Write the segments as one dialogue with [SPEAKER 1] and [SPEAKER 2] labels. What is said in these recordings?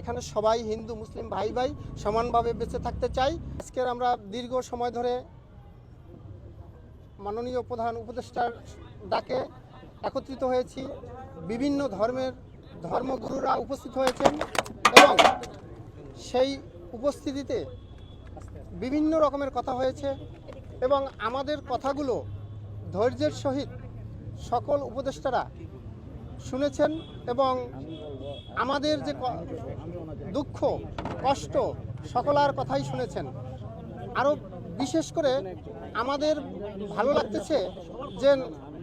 [SPEAKER 1] এখানে সবাই হিন্দু, মুসলিম ভাই ভাই সমানভাবে বেঁচে থাকতে চাই। আজকের আমরা দীর্ঘ সময় ধরে মাননীয় প্রধান উপদেষ্টার ডাকে একত্রিত হয়েছি। বিভিন্ন ধর্মের ধর্মগুরুরা উপস্থিত হয়েছেন এবং সেই উপস্থিতিতে বিভিন্ন রকমের কথা হয়েছে এবং আমাদের কথাগুলো ধৈর্যের সহিত সকল উপদেষ্টারা শুনেছেন এবং আমাদের যে দুঃখ, কষ্ট সকলার কথাই শুনেছেন। আরও বিশেষ করে আমাদের ভালো লাগতেছে যে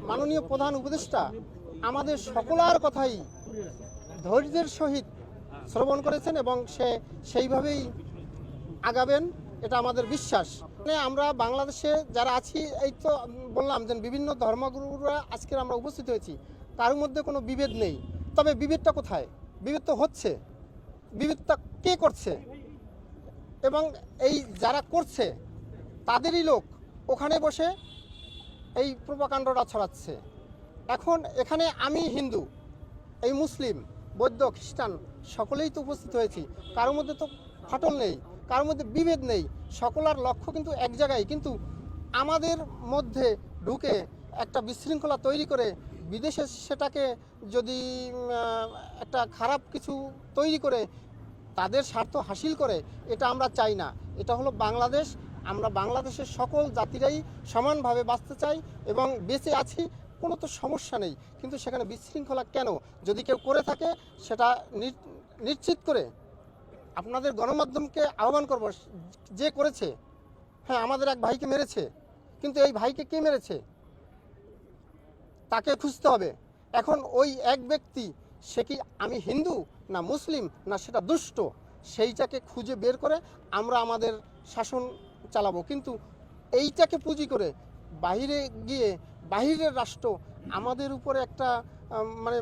[SPEAKER 1] মাননীয় প্রধান উপদেষ্টা আমাদের সকলার কথাই ধৈর্যের সহিত শ্রবণ করেছেন এবং সে সেইভাবেই আগাবেন, এটা আমাদের বিশ্বাস। মানে আমরা বাংলাদেশে যারা আছি, এই তো বললাম যে বিভিন্ন ধর্মগুরুরা আজকের আমরা উপস্থিত হয়েছি। কারোর মধ্যে কোনো বিভেদ নেই। তবে বিভেদটা কোথায়? বিভেদ তো হচ্ছে। বিভেদটা কে করছে? এবং এই যারা করছে, তাদেরই লোক ওখানে বসে এই প্রপাকাণ্ডটা ছড়াচ্ছে। এখন এখানে আমি হিন্দু, এই মুসলিম, বৌদ্ধ, খ্রিস্টান সকলেই তো উপস্থিত হয়েছি। কারোর মধ্যে তো ফাটল নেই, কারোর মধ্যে বিভেদ নেই। সকলার লক্ষ্য কিন্তু এক জায়গায়। কিন্তু আমাদের মধ্যে ঢুকে একটা বিশৃঙ্খলা তৈরি করে বিদেশে সেটাকে যদি একটা খারাপ কিছু তৈরি করে, তাদের স্বার্থ হাসিল করে, এটা আমরা চাই না। এটা হলো বাংলাদেশ। আমরা বাংলাদেশের সকল জাতিরাই সমানভাবে বাঁচতে চাই এবং বেঁচে আছি, কোনো তো সমস্যা নেই। কিন্তু সেখানে বিশৃঙ্খলা কেন? যদি কেউ করে থাকে, সেটা নিশ্চিত করে। আপনাদের গণমাধ্যমকে আহ্বান করব, যে করেছে। হ্যাঁ আমাদের এক ভাইকে মেরেছে। কিন্তু এই ভাইকে কে মেরেছে? তাকে খুঁজতে হবে। এখন ওই এক ব্যক্তি, সে কি আমি হিন্দু না মুসলিম না সেটা দুষ্ট? সেইটাকে খুঁজে বের করে আমরা আমাদের শাসন চালাবো। কিন্তু এইটাকে পুঁজি করে বাইরে গিয়ে বাহিরের রাষ্ট্র আমাদের উপরে একটা মানে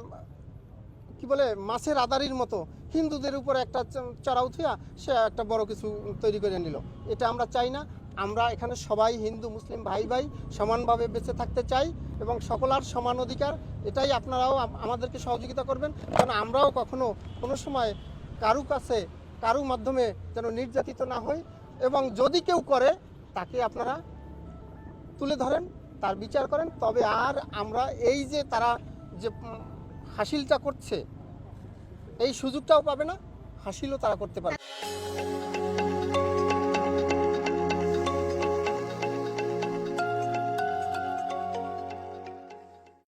[SPEAKER 1] কি বলে, মাছের আদারির মতো হিন্দুদের উপরে একটা চ- চড়াও থুয়া সে একটা বড় কিছু তৈরি করে নিল। এটা আমরা চাই না। আমরা এখানে সবাই হিন্দু, মুসলিম ভাই ভাই সমানভাবে বেঁচে থাকতে চাই এবং সকলার সমান অধিকার, এটাই আপনারাও আমাদেরকে সহযোগিতা করবেন। কারণ আমরাও কখনো কোনো সময় কারু কাছে কারু মাধ্যমে যেন নির্যাতিত না হই এবং যদি কেউ করে, তাকে আপনারা তুলে ধরেন, তার বিচার করেন। তবে আর আমরা এই যে তারা যে হাসিলটা করছে, এই সুযোগটাও পাবে না, হাসিলও তারা করতে পারে